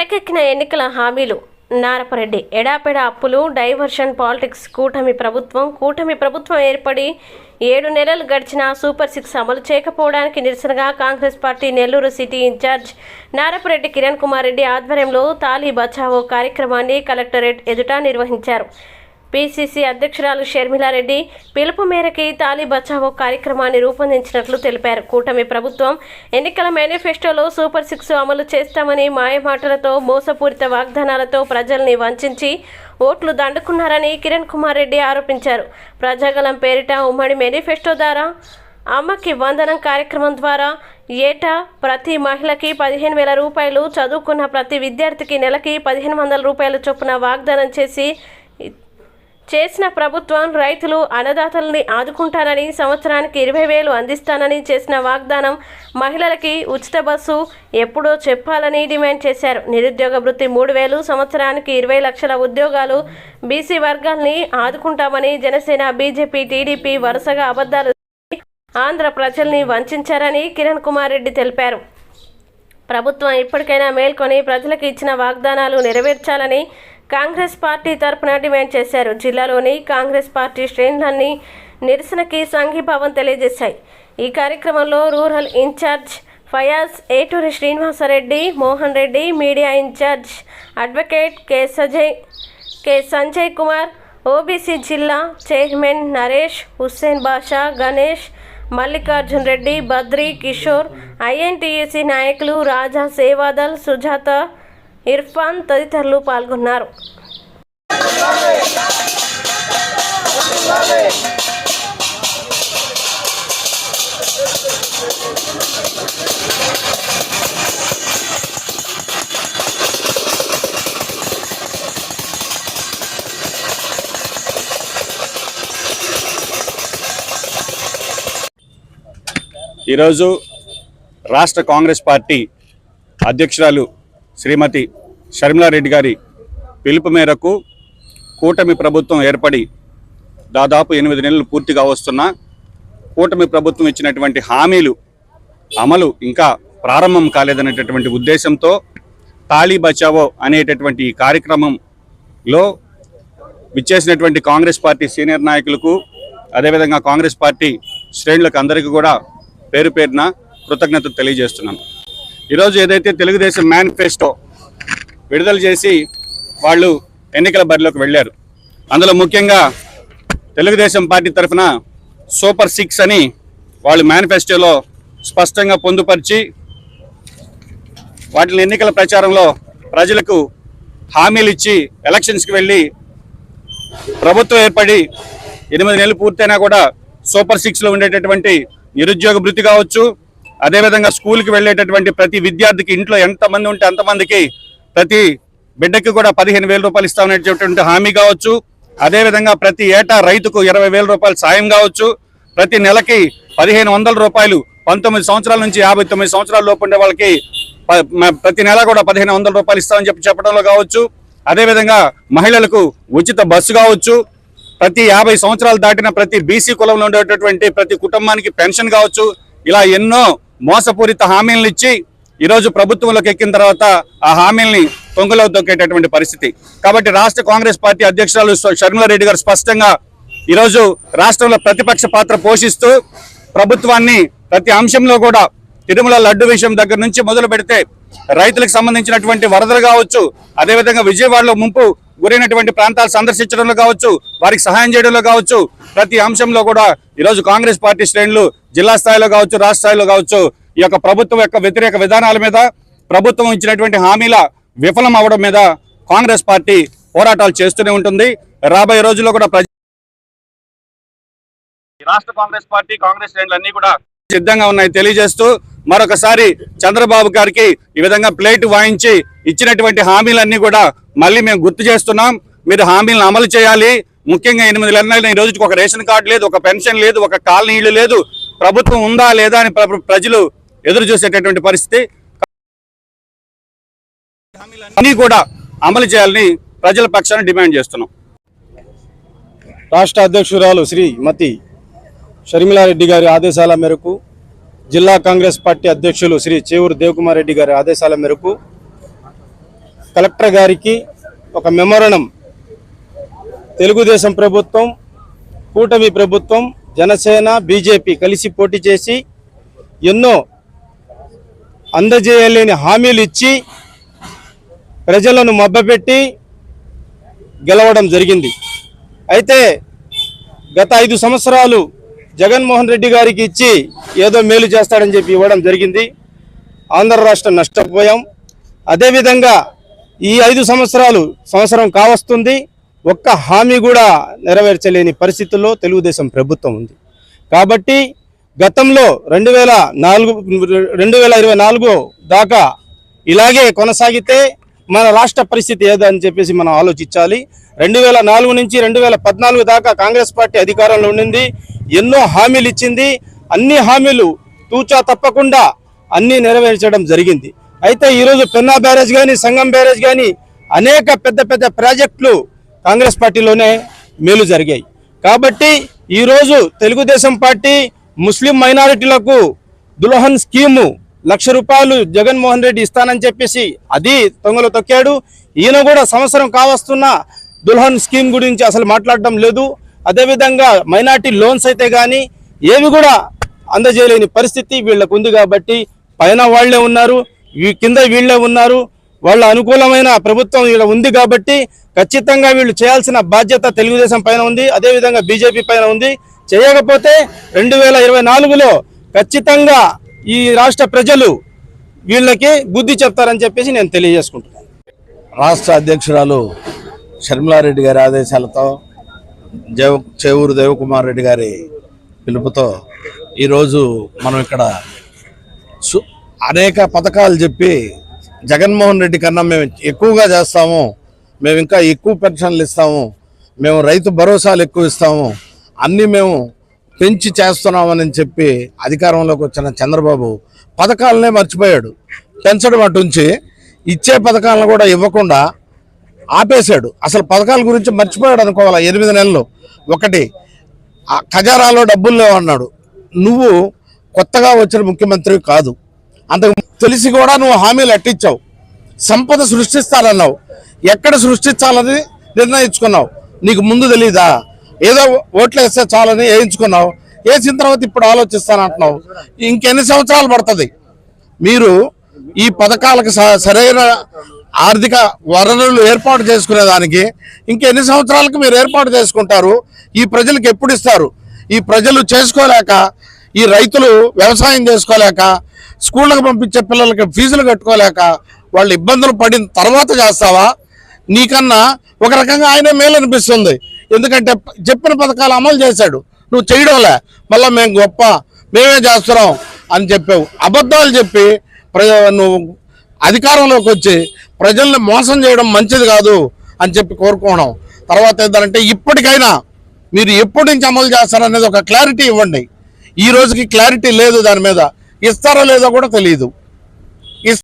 అటకెక్కిన ఎన్నికల హామీలు. నారపరెడ్డి ఎడాపెడ అప్పులు డైవర్షన్ పాలిటిక్స్ కూటమి ప్రభుత్వం కూటమి ప్రభుత్వం ఏర్పడి ఏడు నెలలు గడిచినా సూపర్ సిక్స్ అమలు చేయకపోవడానికి నిరసనగా Congress party Nellore city incharge Narapareddy Kiran Kumar Reddy ఆధ్వర్యంలో తాలీ బచావో కార్యక్రమాన్ని కలెక్టరేట్ ఎదుట నిర్వహించారు. పిసిసి అధ్యక్షురాలు షర్మిలారెడ్డి పిలుపు మేరకి తాలి బచావో కార్యక్రమాన్ని రూపొందించినట్లు తెలిపారు. కూటమి ప్రభుత్వం ఎన్నికల మేనిఫెస్టోలో సూపర్ సిక్స్ అమలు చేస్తామని మాయమాటలతో మోసపూరిత వాగ్దానాలతో ప్రజల్ని వంచించి ఓట్లు దండుకున్నారని కిరణ్ కుమార్ రెడ్డి ఆరోపించారు. ప్రజాగలం పేరిట ఉమ్మడి మేనిఫెస్టో ద్వారా అమ్మకి వందనం కార్యక్రమం ద్వారా ఏటా ప్రతి మహిళకి పదిహేను వేల రూపాయలు చదువుకున్న ప్రతి విద్యార్థికి నెలకి పదిహేను వందల రూపాయల చొప్పున వాగ్దానం చేసి చేసిన ప్రభుత్వం రైతులు అన్నదాతల్ని ఆదుకుంటానని సంవత్సరానికి ఇరవై వేలు అందిస్తానని చేసిన వాగ్దానం మహిళలకి ఉచిత బస్సు ఎప్పుడో చెప్పాలని డిమాండ్ చేశారు. నిరుద్యోగ వృత్తి మూడు వేలు సంవత్సరానికి ఇరవై లక్షల ఉద్యోగాలు బీసీ వర్గాల్ని ఆదుకుంటామని జనసేన బీజేపీ టీడీపీ వరుసగా అబద్ధాలు ఆంధ్ర ప్రజల్ని వంచారని కిరణ్ కుమార్ రెడ్డి తెలిపారు. ప్రభుత్వం ఇప్పటికైనా మేల్కొని ప్రజలకు ఇచ్చిన వాగ్దానాలు నెరవేర్చాలని కాంగ్రెస్ పార్టీ తరపున డిమాండ్ చేశారు. జిల్లాలోని కాంగ్రెస్ పార్టీ శ్రేణులన్నీ నిరసనకి సంఘీభావం తెలియజేశాయి. ఈ కార్యక్రమంలో rural incharge Fayaz Eturi Srinivasareddy Mohan Reddy media incharge advocate K Sajay K Sanjay Kumar OBC జిల్లా చైర్మన్ నరేష్ హుస్సేన్ బాషా గణేష్ మల్లికార్జున్ రెడ్డి బద్రి కిషోర్ ఐఎన్టీయూసీ నాయకులు రాజా సేవాదల్ సుజాత ఇర్ఫాన్ తదితరులు పాల్గొన్నారు. ఈరోజు రాష్ట్ర కాంగ్రెస్ పార్టీ అధ్యక్షురాలు శ్రీమతి షర్మిలారెడ్డి గారి పిలుపు మేరకు కూటమి ప్రభుత్వం ఏర్పడి దాదాపు ఎనిమిది నెలలు పూర్తిగా వస్తున్న కూటమి ప్రభుత్వం ఇచ్చినటువంటి హామీలు అమలు ఇంకా ప్రారంభం కాలేదనేటటువంటి ఉద్దేశంతో తాళీ బచావో అనేటటువంటి ఈ కార్యక్రమంలో విచ్చేసినటువంటి కాంగ్రెస్ పార్టీ సీనియర్ నాయకులకు అదేవిధంగా కాంగ్రెస్ పార్టీ శ్రేణులకు అందరికీ కూడా పేరు పేరున కృతజ్ఞతలు తెలియజేస్తున్నాను. ఈరోజు ఏదైతే తెలుగుదేశం మేనిఫెస్టో విడుదల చేసి వాళ్ళు ఎన్నికల బరిలోకి వెళ్ళారు అందులో ముఖ్యంగా తెలుగుదేశం పార్టీ తరఫున సూపర్ సిక్స్ అని వాళ్ళు మేనిఫెస్టోలో స్పష్టంగా పొందుపరిచి వాటిని ఎన్నికల ప్రచారంలో ప్రజలకు హామీలు ఇచ్చి ఎలక్షన్స్కి వెళ్ళి ప్రభుత్వం ఏర్పడి ఎనిమిది నెలలు పూర్తయినా కూడా సూపర్ సిక్స్లో ఉండేటటువంటి నిరుద్యోగ భృతి కావచ్చు అదేవిధంగా స్కూల్కి వెళ్ళేటటువంటి ప్రతి విద్యార్థికి ఇంట్లో ఎంతమంది ఉంటే అంతమందికి ప్రతి బిడ్డకి కూడా పదిహేను వేల రూపాయలు ఇస్తామనేటటువంటి హామీ కావచ్చు. అదేవిధంగా ప్రతి ఏటా రైతుకు ఇరవై వేల రూపాయలు సాయం కావచ్చు. ప్రతి నెలకి పదిహేను వందల రూపాయలు పంతొమ్మిది సంవత్సరాల నుంచి యాభై తొమ్మిది సంవత్సరాల లోపు ఉండే వాళ్ళకి ప- ప్రతి నెల కూడా పదిహేను వందల రూపాయలు ఇస్తామని చెప్పి చెప్పడంలో కావచ్చు. అదేవిధంగా మహిళలకు ఉచిత బస్సు కావచ్చు. ప్రతి యాభై సంవత్సరాలు దాటిన ప్రతి బీసీ కులంలో ఉండేటటువంటి ప్రతి కుటుంబానికి పెన్షన్ కావచ్చు. ఇలా ఎన్నో మోసపూరిత హామీలను ఇచ్చి ఈరోజు ప్రభుత్వంలోకి ఎక్కిన తర్వాత ఆ హామీల్ని తొంగలో తొక్కేటటువంటి పరిస్థితి. కాబట్టి రాష్ట్ర కాంగ్రెస్ పార్టీ అధ్యక్షురాలు షర్మిలారెడ్డి గారు స్పష్టంగా ఈరోజు రాష్ట్రంలో ప్రతిపక్ష పాత్ర పోషిస్తూ ప్రభుత్వాన్ని ప్రతి అంశంలో కూడా తిరుమల లడ్డు విషయం దగ్గర నుంచి మొదలు పెడితే రైతులకు సంబంధించినటువంటి వరదలు కావచ్చు అదేవిధంగా విజయవాడలో ముంపు గురైనటువంటి ప్రాంతాలు సందర్శించడంలో కావచ్చు వారికి సహాయం చేయడంలో కావచ్చు ప్రతి అంశంలో కూడా ఈరోజు కాంగ్రెస్ పార్టీ శ్రేణులు జిల్లా స్థాయిలో కావచ్చు రాష్ట్ర స్థాయిలో కావచ్చు ఈ యొక్క ప్రభుత్వం యొక్క వ్యతిరేక విధానాల మీద ప్రభుత్వం ఇచ్చినటువంటి హామీల విఫలం అవడం మీద కాంగ్రెస్ పార్టీ పోరాటాలు చేస్తూనే ఉంటుంది. రాబోయే రోజుల్లో కూడా ప్రజ రాష్ట్ర కాంగ్రెస్ పార్టీ కాంగ్రెస్ శ్రేణులు అన్ని కూడా సిద్ధంగా ఉన్నాయి తెలియజేస్తూ మరొకసారి చంద్రబాబు గారికి ఈ విధంగా ప్లేట్ వాయించి ఇచ్చినటువంటి హామీలన్నీ కూడా మళ్ళీ మేము గుర్తు చేస్తున్నాం. మీరు హామీలను అమలు చేయాలి. ముఖ్యంగా ఎనిమిది నెలలైన ఈ రోజుకి ఒక రేషన్ కార్డు లేదు ఒక పెన్షన్ లేదు ఒక కాలనీ ఇల్లు లేదు. ప్రభుత్వం ఉందా లేదా అని ప్ర- ప్రజలు ఎదురు చూసేటటువంటి పరిస్థితి. అన్ని కూడా అమలు చేయాలని ప్రజల పక్షాన్ని డిమాండ్ చేస్తున్నాం. రాష్ట్ర అధ్యక్షురాలు శ్రీమతి షర్మిలారెడ్డి గారి ఆదేశాల మేరకు జిల్లా కాంగ్రెస్ పార్టీ అధ్యక్షులు శ్రీ చేవూరు దేవకుమార్ రెడ్డి గారి ఆదేశాల మేరకు కలెక్టర్ గారికి ఒక మెమోరణం. తెలుగుదేశం ప్రభుత్వం కూటమి ప్రభుత్వం జనసేన బీజేపీ కలిసి పోటీ చేసి ఎన్నో అందజేయలేని హామీలు ఇచ్చి ప్రజలను మబ్బపెట్టి గెలవడం జరిగింది. అయితే గత ఐదు సంవత్సరాలు జగన్మోహన్ రెడ్డి గారికి ఇచ్చి ఏదో మేలు చేస్తాడని చెప్పి ఇవ్వడం జరిగింది. ఆంధ్ర రాష్ట్రం నష్టపోయాం. అదేవిధంగా ఈ ఐదు సంవత్సరాలు సంవత్సరం కావస్తుంది. ఒక్క హామీ కూడా నెరవేర్చలేని పరిస్థితుల్లో తెలుగుదేశం ప్రభుత్వం ఉంది. కాబట్టి గతంలో రెండు వేల నాలుగు రెండు వేల ఇరవై నాలుగు దాకా ఇలాగే కొనసాగితే మన రాష్ట్ర పరిస్థితి ఏదని చెప్పేసి మనం ఆలోచించాలి. రెండు వేల నాలుగు నుంచి రెండు వేల పద్నాలుగు దాకా కాంగ్రెస్ పార్టీ అధికారంలో ఉండింది. ఎన్నో హామీలు ఇచ్చింది. అన్ని హామీలు తూచా తప్పకుండా అన్నీ నెరవేర్చడం జరిగింది. అయితే ఈరోజు పెన్నా బ్యారేజ్ కానీ సంగం బ్యారేజ్ కానీ అనేక పెద్ద పెద్ద ప్రాజెక్టులు కాంగ్రెస్ పార్టీలోనే మేలు జరిగాయి. కాబట్టి ఈరోజు తెలుగుదేశం పార్టీ ముస్లిం మైనారిటీలకు దుల్హన్ స్కీము లక్ష రూపాయలు జగన్మోహన్ రెడ్డి ఇస్తానని చెప్పేసి అది తొంగలు తొక్కాడు. ఈయన కూడా సంవత్సరం కావస్తున్న దుల్హన్ స్కీమ్ గురించి అసలు మాట్లాడడం లేదు. అదేవిధంగా మైనార్టీ లోన్స్ అయితే కానీ ఏవి కూడా అందజేయలేని పరిస్థితి వీళ్ళకు ఉంది కాబట్టి పైన వాళ్ళే ఉన్నారు కింద వీళ్ళే ఉన్నారు. వాళ్ళ అనుకూలమైన ప్రభుత్వం ఇక్కడ ఉంది కాబట్టి ఖచ్చితంగా వీళ్ళు చేయాల్సిన బాధ్యత తెలుగుదేశం పైన ఉంది. అదేవిధంగా బీజేపీ పైన ఉంది. చేయకపోతే రెండు వేల ఇరవై నాలుగులో ఖచ్చితంగా ఈ రాష్ట్ర ప్రజలు వీళ్ళకి బుద్ధి చెప్తారని చెప్పేసి నేను తెలియజేసుకుంటున్నాను. రాష్ట్ర అధ్యక్షురాలు షర్మిలారెడ్డి గారి ఆదేశాలతో దేవ చేవూరు దేవకుమార్ రెడ్డి గారి పిలుపుతో ఈరోజు మనం ఇక్కడ సు- అనేక పథకాలు చెప్పి జగన్మోహన్ రెడ్డి కన్నా మేము ఎక్కువగా చేస్తాము మేము ఇంకా ఎక్కువ పెన్షన్లు ఇస్తాము మేము రైతు భరోసాలు ఎక్కువ ఇస్తాము అన్నీ మేము పెంచి చేస్తున్నామని చెప్పి అధికారంలోకి వచ్చిన చంద్రబాబు పథకాలనే మర్చిపోయాడు. పెంచడం అటుంచి ఇచ్చే పథకాలను కూడా ఇవ్వకుండా ఆపేశాడు. అసలు పథకాల గురించి మర్చిపోయాడు అనుకోవాలి? ఎనిమిది నెలలు. ఒకటి ఖజారాలో ఖజానాలో డబ్బులు లేవన్నాడు. నువ్వు కొత్తగా వచ్చిన ముఖ్యమంత్రి కాదు. అంతకు తెలిసి కూడా నువ్వు హామీలు అట్టించావు సంపద సృష్టిస్తానన్నావు. ఎక్కడ సృష్టించాలని నిర్ణయించుకున్నావు. నీకు ముందు తెలీదా? ఏదో ఓట్లు వేస్తే చాలని వేయించుకున్నావు. వేసిన తర్వాత ఇప్పుడు ఆలోచిస్తానంటున్నావు. ఇంకెన్ని సంవత్సరాలు పడుతుంది? మీరు ఈ పథకాలకు స- సరైన ఆర్థిక వనరులు ఏర్పాటు చేసుకునే దానికి ఇంకెన్ని సంవత్సరాలకు మీరు ఏర్పాటు చేసుకుంటారు? ఈ ప్రజలకు ఎప్పుడు ఇస్తారు? ఈ ప్రజలు చేసుకోలేక ఈ రైతులు వ్యవసాయం చేసుకోలేక స్కూళ్ళకు పంపించే పిల్లలకి ఫీజులు కట్టుకోలేక వాళ్ళు ఇబ్బందులు పడిన తర్వాత చేస్తావా? నీకన్నా ఒక రకంగా ఆయనే మేలు అనిపిస్తుంది ఎందుకంటే చెప్పిన పథకాలు అమలు చేశాడు. నువ్వు చేయడంలే. మళ్ళీ మేము గొప్ప మేమే చేస్తున్నాం అని చెప్పావు. అబద్ధాలు చెప్పి ప్రజ నువ్వు అధికారంలోకి వచ్చి ప్రజల్ని మోసం చేయడం మంచిది కాదు అని చెప్పి కోరుకోవడం. తర్వాత ఏంటంటే ఇప్పటికైనా మీరు ఎప్పటి నుంచి అమలు చేస్తారనేది ఒక క్లారిటీ ఇవ్వండి. ఈ రోజుకి క్లారిటీ లేదు దాని మీద. ఇస్తారో లేదో కూడా తెలియదు.